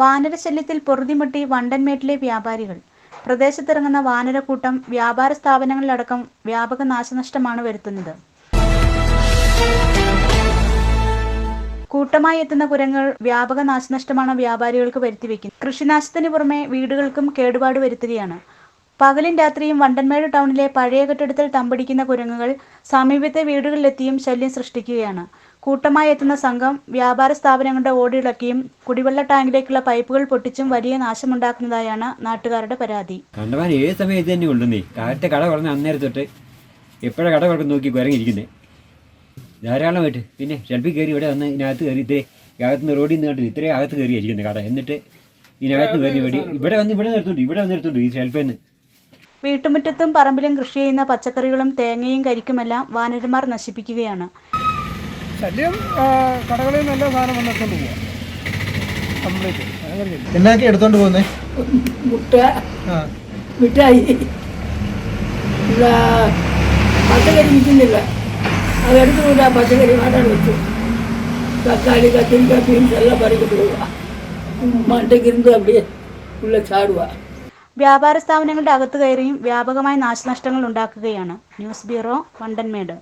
വാനരശല്യത്തിൽ പൊറുതിമുട്ടി വണ്ടൻമേട്ടിലെ വ്യാപാരികൾ. പ്രദേശത്തിറങ്ങുന്ന വാനരക്കൂട്ടം വ്യാപാര സ്ഥാപനങ്ങളിലടക്കം വ്യാപക നാശനഷ്ടമാണ് വരുത്തുന്നത്. കൂട്ടമായി എത്തുന്ന കുരങ്ങൾ വ്യാപക നാശനഷ്ടമാണ് വ്യാപാരികൾക്ക് വരുത്തിവെക്കുന്നത്. കൃഷിനാശത്തിന് പുറമെ വീടുകൾക്കും കേടുപാട് വരുത്തുകയാണ്. പകലും രാത്രിയും വണ്ടൻമേട് ടൗണിലെ പഴയ കെട്ടിടത്തിൽ തമ്പടിക്കുന്ന കുരങ്ങുകൾ സമീപത്തെ വീടുകളിലെത്തിയും ശല്യം സൃഷ്ടിക്കുകയാണ്. കൂട്ടമായി എത്തുന്ന സംഘം വ്യാപാര സ്ഥാപനങ്ങളുടെ ഓടിളക്കിയും കുടിവെള്ള ടാങ്കിലേക്കുള്ള പൈപ്പുകൾ പൊട്ടിച്ചും വലിയ നാശമുണ്ടാക്കുന്നതായാണ് നാട്ടുകാരുടെ പരാതി. കണ്ടവാൻ ഏത് സമയം ഇത് തന്നെ കൊണ്ടുവന്നേ? കാലത്തെ കട കുറഞ്ഞ അന്നേരം തൊട്ട് എപ്പോഴാണ് കട തുറന്ന് നോക്കി കുരങ്ങിയിരിക്കുന്നത് ധാരാളമായിട്ട്. പിന്നെ ഷെൽഫിൽ കയറി ഇവിടെ വന്ന് ഇതിനകത്ത് കയറി ഇത്രേ അകത്ത് നിന്ന് റോഡിൽ നിന്ന് കണ്ടു. ഇത്രയും അകത്ത് കയറി ഇരിക്കുന്നത് കട. എന്നിട്ട് ഇതിനകത്ത് കയറി ഇവിടെ ഇവിടെ വന്ന് ഇവിടെ നിർത്തുണ്ട് ഇവിടെ വന്ന് നിർത്തുണ്ട് ഈ ഷെൽഫിൽ നിന്ന്. വീട്ടുമുറ്റത്തും പറമ്പിലും കൃഷി ചെയ്യുന്ന പച്ചക്കറികളും തേങ്ങയും കരിക്കുമെല്ലാം വാനരന്മാർ നശിപ്പിക്കുകയാണ്. ശല്യം ആ, കടകളിൽ നല്ല സാധനം വന്നിട്ടുണ്ട് പോവാം കംപ്ലീറ്റ് ഭയങ്കര ശല്യം എന്നാക്കി എടുത്തോണ്ട് പോകുന്നേ മുട്ട ആ മിഠായി ഇല്ല പച്ചക്കറി വിൽക്കുന്നില്ല അതെടുത്തുകൊണ്ട് ആ പച്ചക്കറി മാറ്റാൻ വെച്ചു തക്കാളി കത്തിരിക്ക ബീൻസ് എല്ലാം പറിക്കിട്ട് പോവുക മണ്ടയ്ക്കിരുന്ന് அப்படியே ഉള്ള ചാടുക വ്യാപാര സ്ഥാപനങ്ങളുടെ അകത്ത് കയറിയും വ്യാപകമായ നാശനഷ്ടങ്ങൾ ഉണ്ടാക്കുകയാണ് ന്യൂസ് ബ്യൂറോ വണ്ടൻമേട്